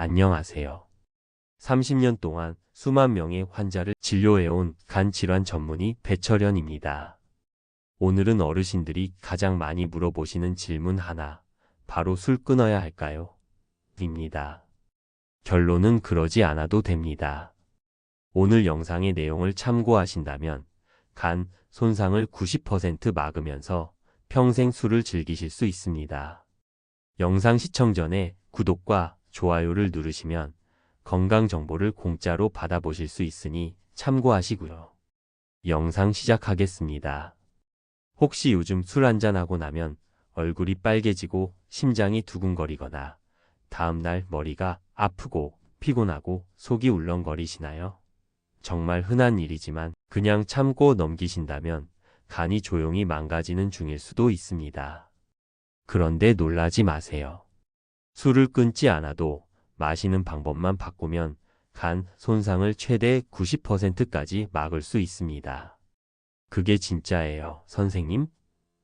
안녕하세요. 30년 동안 수만 명의 환자를 진료해온 간 질환 전문의 배철현입니다. 오늘은 어르신들이 가장 많이 물어보시는 질문 하나, 바로 술 끊어야 할까요? 입니다. 결론은 그러지 않아도 됩니다. 오늘 영상의 내용을 참고하신다면 간 손상을 90% 막으면서 평생 술을 즐기실 수 있습니다. 영상 시청 전에 구독과 좋아요를 누르시면 건강 정보를 공짜로 받아보실 수 있으니 참고하시고요. 영상 시작하겠습니다. 혹시 요즘 술 한잔하고 나면 얼굴이 빨개지고 심장이 두근거리거나 다음날 머리가 아프고 피곤하고 속이 울렁거리시나요? 정말 흔한 일이지만 그냥 참고 넘기신다면 간이 조용히 망가지는 중일 수도 있습니다. 그런데 놀라지 마세요. 술을 끊지 않아도 마시는 방법만 바꾸면 간 손상을 최대 90%까지 막을 수 있습니다. 그게 진짜예요, 선생님?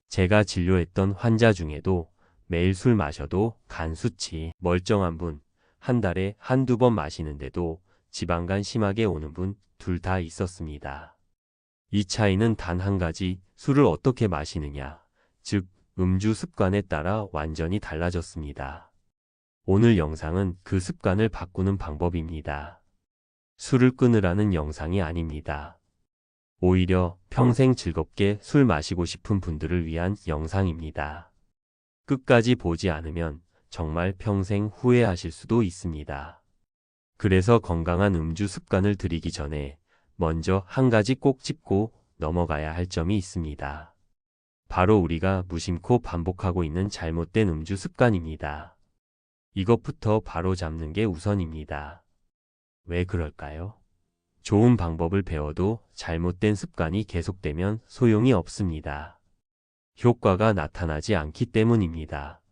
제가 진료했던 환자 중에도 매일 술 마셔도 간 수치 멀쩡한 분, 한 달에 한두 번 마시는데도 지방간 심하게 오는 분 둘 다 있었습니다. 이 차이는 단 한 가지 술을 어떻게 마시느냐, 즉 음주 습관에 따라 완전히 달라졌습니다. 오늘 영상은 그 습관을 바꾸는 방법입니다. 술을 끊으라는 영상이 아닙니다. 오히려 평생 즐겁게 술 마시고 싶은 분들을 위한 영상입니다. 끝까지 보지 않으면 정말 평생 후회하실 수도 있습니다. 그래서 건강한 음주 습관을 들이기 전에 먼저 한 가지 꼭 짚고 넘어가야 할 점이 있습니다. 바로 우리가 무심코 반복하고 있는 잘못된 음주 습관입니다. 이것부터 바로 잡는 게 우선입니다. 왜 그럴까요? 좋은 방법을 배워도 잘못된 습관이 계속되면 소용이 없습니다. 효과가 나타나지 않기 때문입니다.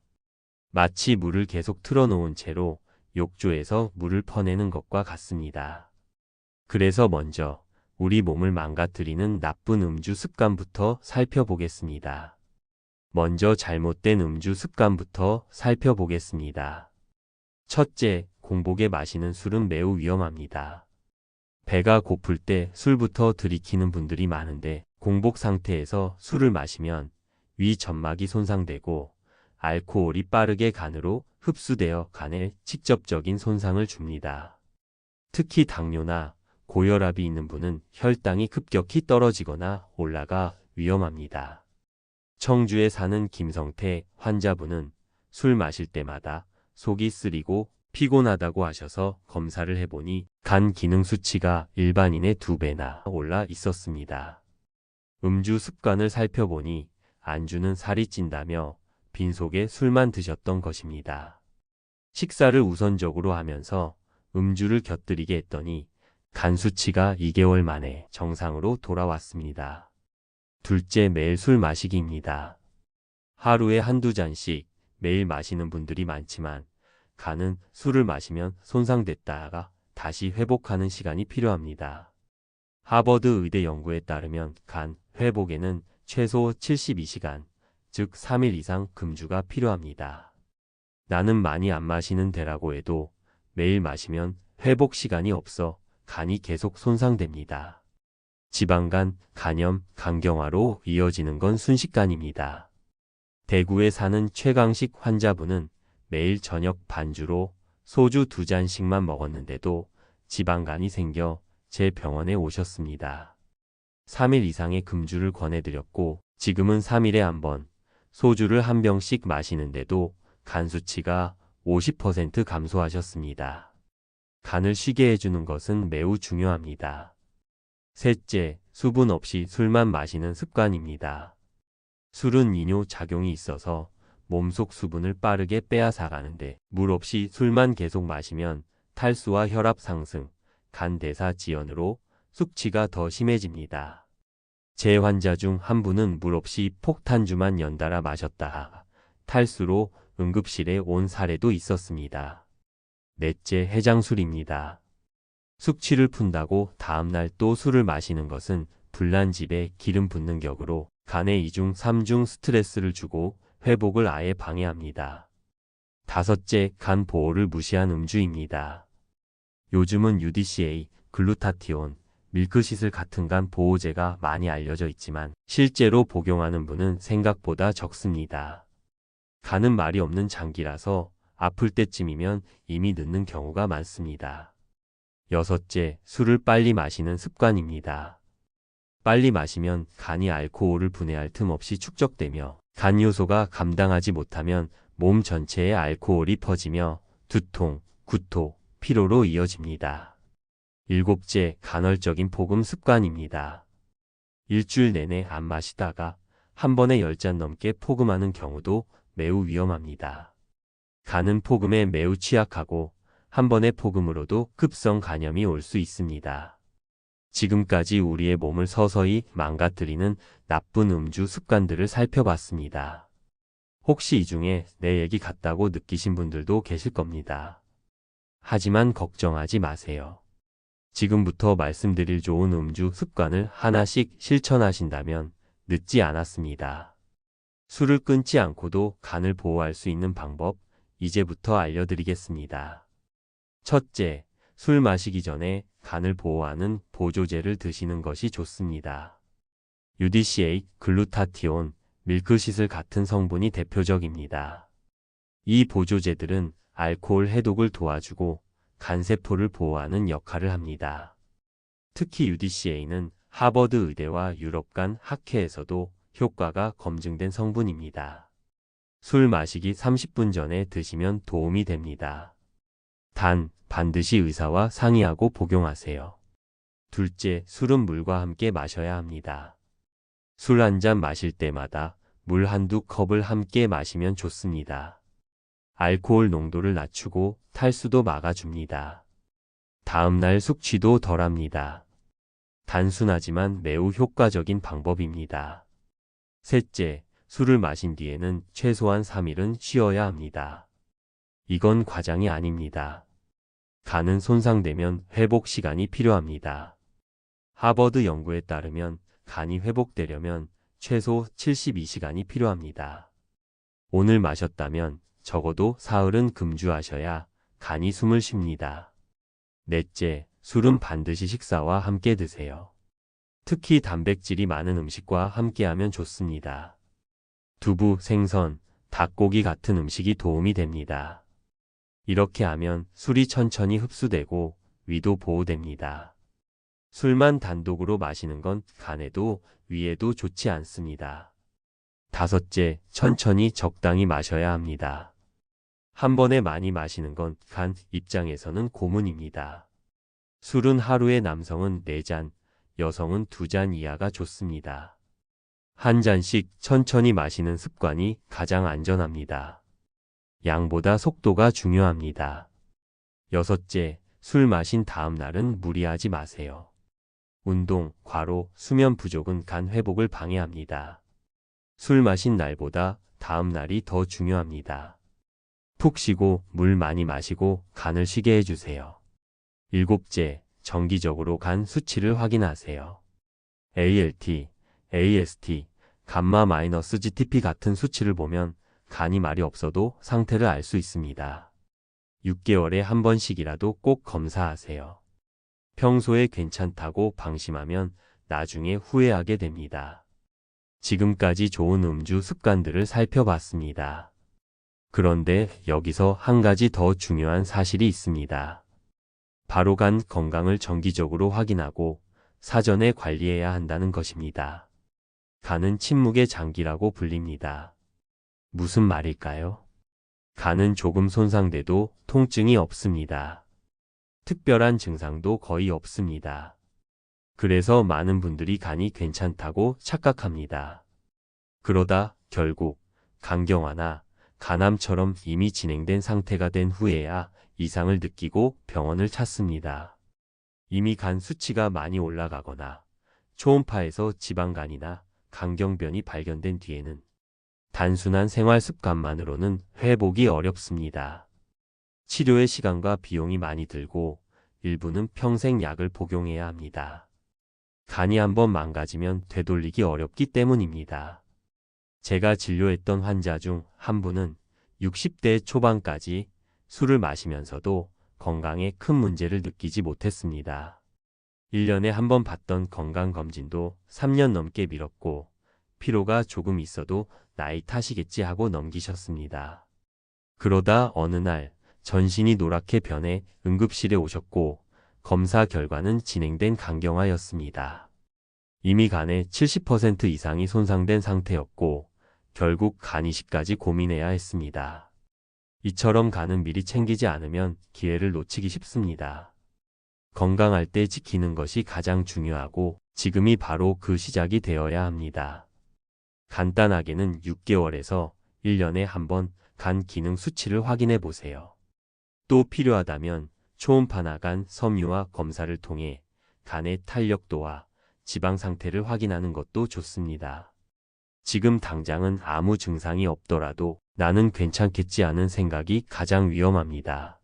마치 물을 계속 틀어놓은 채로 욕조에서 물을 퍼내는 것과 같습니다. 그래서 먼저 우리 몸을 망가뜨리는 나쁜 음주 습관부터 살펴보겠습니다. 먼저 잘못된 음주 습관부터 살펴보겠습니다. 첫째, 공복에 마시는 술은 매우 위험합니다. 배가 고플 때 술부터 들이키는 분들이 많은데 공복 상태에서 술을 마시면 위 점막이 손상되고 알코올이 빠르게 간으로 흡수되어 간에 직접적인 손상을 줍니다. 특히 당뇨나 고혈압이 있는 분은 혈당이 급격히 떨어지거나 올라가 위험합니다. 청주에 사는 김성태 환자분은 술 마실 때마다 속이 쓰리고 피곤하다고 하셔서 검사를 해보니 간 기능 수치가 일반인의 두 배나 올라 있었습니다. 음주 습관을 살펴보니 안주는 살이 찐다며 빈속에 술만 드셨던 것입니다. 식사를 우선적으로 하면서 음주를 곁들이게 했더니 간 수치가 2개월 만에 정상으로 돌아왔습니다. 둘째 매일 술 마시기입니다. 하루에 한두 잔씩 매일 마시는 분들이 많지만 간은 술을 마시면 손상됐다가 다시 회복하는 시간이 필요합니다. 하버드 의대 연구에 따르면 간 회복에는 최소 72시간, 즉 3일 이상 금주가 필요합니다. 나는 많이 안 마시는 데라고 해도 매일 마시면 회복 시간이 없어 간이 계속 손상됩니다. 지방간, 간염, 간경화로 이어지는 건 순식간입니다. 대구에 사는 최강식 환자분은 매일 저녁 반주로 소주 두 잔씩만 먹었는데도 지방간이 생겨 제 병원에 오셨습니다. 3일 이상의 금주를 권해드렸고 지금은 3일에 한 번 소주를 한 병씩 마시는데도 간 수치가 50% 감소하셨습니다. 간을 쉬게 해주는 것은 매우 중요합니다. 셋째, 수분 없이 술만 마시는 습관입니다. 술은 이뇨 작용이 있어서 몸속 수분을 빠르게 빼앗아가는데 물 없이 술만 계속 마시면 탈수와 혈압 상승, 간 대사 지연으로 숙취가 더 심해집니다. 제 환자 중 한 분은 물 없이 폭탄주만 연달아 마셨다가 탈수로 응급실에 온 사례도 있었습니다. 넷째 해장술입니다. 숙취를 푼다고 다음날 또 술을 마시는 것은 불난 집에 기름 붓는 격으로 간에 2중 3중 스트레스를 주고 회복을 아예 방해합니다. 다섯째, 간 보호를 무시한 음주입니다. 요즘은 UDCA, 글루타티온, 밀크시슬 같은 간 보호제가 많이 알려져 있지만 실제로 복용하는 분은 생각보다 적습니다. 간은 말이 없는 장기라서 아플 때쯤이면 이미 늦는 경우가 많습니다. 여섯째, 술을 빨리 마시는 습관입니다. 빨리 마시면 간이 알코올을 분해할 틈 없이 축적되며 간 요소가 감당하지 못하면 몸 전체에 알코올이 퍼지며 두통, 구토, 피로로 이어집니다. 일곱째, 간헐적인 폭음 습관입니다. 일주일 내내 안 마시다가 한 번에 열 잔 넘게 폭음하는 경우도 매우 위험합니다. 간은 폭음에 매우 취약하고 한 번의 폭음으로도 급성 간염이 올 수 있습니다. 지금까지 우리의 몸을 서서히 망가뜨리는 나쁜 음주 습관들을 살펴봤습니다. 혹시 이 중에 내 얘기 같다고 느끼신 분들도 계실 겁니다. 하지만 걱정하지 마세요. 지금부터 말씀드릴 좋은 음주 습관을 하나씩 실천하신다면 늦지 않았습니다. 술을 끊지 않고도 간을 보호할 수 있는 방법 이제부터 알려드리겠습니다. 첫째, 술 마시기 전에 간을 보호하는 보조제를 드시는 것이 좋습니다. UDCA, 글루타티온, 밀크시슬 같은 성분이 대표적입니다. 이 보조제들은 알코올 해독을 도와주고 간세포를 보호하는 역할을 합니다. 특히 UDCA는 하버드 의대와 유럽 간 학회에서도 효과가 검증된 성분입니다. 술 마시기 30분 전에 드시면 도움이 됩니다. 단, 반드시 의사와 상의하고 복용하세요. 둘째, 술은 물과 함께 마셔야 합니다. 술 한 잔 마실 때마다 물 한두 컵을 함께 마시면 좋습니다. 알코올 농도를 낮추고 탈수도 막아줍니다. 다음날 숙취도 덜합니다. 단순하지만 매우 효과적인 방법입니다. 셋째, 술을 마신 뒤에는 최소한 3일은 쉬어야 합니다. 이건 과장이 아닙니다. 간은 손상되면 회복 시간이 필요합니다. 하버드 연구에 따르면 간이 회복되려면 최소 72시간이 필요합니다. 오늘 마셨다면 적어도 사흘은 금주하셔야 간이 숨을 쉽니다. 넷째, 술은 반드시 식사와 함께 드세요. 특히 단백질이 많은 음식과 함께하면 좋습니다. 두부, 생선, 닭고기 같은 음식이 도움이 됩니다. 이렇게 하면 술이 천천히 흡수되고 위도 보호됩니다. 술만 단독으로 마시는 건 간에도 위에도 좋지 않습니다. 다섯째, 천천히 적당히 마셔야 합니다. 한 번에 많이 마시는 건 간 입장에서는 고문입니다. 술은 하루에 남성은 4잔, 여성은 2잔 이하가 좋습니다. 한 잔씩 천천히 마시는 습관이 가장 안전합니다. 양보다 속도가 중요합니다. 여섯째, 술 마신 다음 날은 무리하지 마세요. 운동, 과로, 수면 부족은 간 회복을 방해합니다. 술 마신 날보다 다음 날이 더 중요합니다. 푹 쉬고 물 많이 마시고 간을 쉬게 해주세요. 일곱째, 정기적으로 간 수치를 확인하세요. ALT, AST, 감마 마이너스 GTP 같은 수치를 보면 간이 말이 없어도 상태를 알 수 있습니다. 6개월에 한 번씩이라도 꼭 검사하세요. 평소에 괜찮다고 방심하면 나중에 후회하게 됩니다. 지금까지 좋은 음주 습관들을 살펴봤습니다. 그런데 여기서 한 가지 더 중요한 사실이 있습니다. 바로 간 건강을 정기적으로 확인하고 사전에 관리해야 한다는 것입니다. 간은 침묵의 장기라고 불립니다. 무슨 말일까요? 간은 조금 손상돼도 통증이 없습니다. 특별한 증상도 거의 없습니다. 그래서 많은 분들이 간이 괜찮다고 착각합니다. 그러다 결국 간경화나 간암처럼 이미 진행된 상태가 된 후에야 이상을 느끼고 병원을 찾습니다. 이미 간 수치가 많이 올라가거나 초음파에서 지방간이나 강경변이 발견된 뒤에는 단순한 생활 습관만으로는 회복이 어렵습니다. 치료의 시간과 비용이 많이 들고 일부는 평생 약을 복용해야 합니다. 간이 한번 망가지면 되돌리기 어렵기 때문입니다. 제가 진료했던 환자 중 한 분은 60대 초반까지 술을 마시면서도 건강에 큰 문제를 느끼지 못했습니다. 1년에 한 번 받던 건강검진도 3년 넘게 미뤘고 피로가 조금 있어도 나이 탓이겠지 하고 넘기셨습니다. 그러다 어느 날 전신이 노랗게 변해 응급실에 오셨고 검사 결과는 진행된 강경화였습니다. 이미 간의 70% 이상이 손상된 상태였고 결국 간 이식까지 고민해야 했습니다. 이처럼 간은 미리 챙기지 않으면 기회를 놓치기 쉽습니다. 건강할 때 지키는 것이 가장 중요하고 지금이 바로 그 시작이 되어야 합니다. 간단하게는 6개월에서 1년에 한 번 간 기능 수치를 확인해 보세요. 또 필요하다면 초음파나 간 섬유화 검사를 통해 간의 탄력도와 지방 상태를 확인하는 것도 좋습니다. 지금 당장은 아무 증상이 없더라도 나는 괜찮겠지 하는 생각이 가장 위험합니다.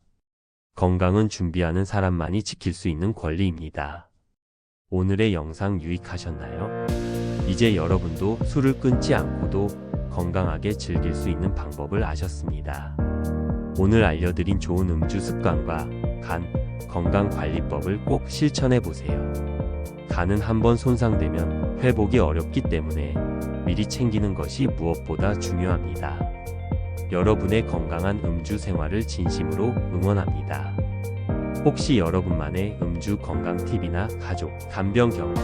건강은 준비하는 사람만이 지킬 수 있는 권리입니다. 오늘의 영상 유익하셨나요? 이제 여러분도 술을 끊지 않고도 건강하게 즐길 수 있는 방법을 아셨습니다. 오늘 알려드린 좋은 음주 습관과 간 건강 관리법을 꼭 실천해 보세요. 간은 한번 손상되면 회복이 어렵기 때문에 미리 챙기는 것이 무엇보다 중요합니다. 여러분의 건강한 음주 생활을 진심으로 응원합니다. 혹시 여러분만의 음주 건강 팁이나 가족, 간병 경험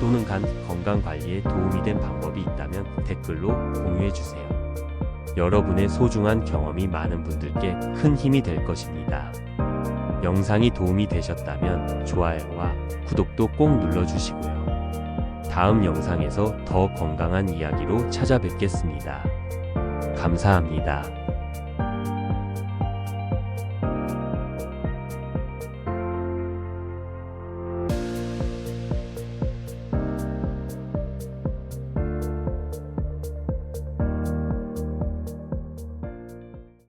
또는 간 건강 관리에 도움이 된 방법이 있다면 댓글로 공유해 주세요. 여러분의 소중한 경험이 많은 분들께 큰 힘이 될 것입니다. 영상이 도움이 되셨다면 좋아요와 구독도 꼭 눌러주시고요. 다음 영상에서 더 건강한 이야기로 찾아뵙겠습니다. 감사합니다.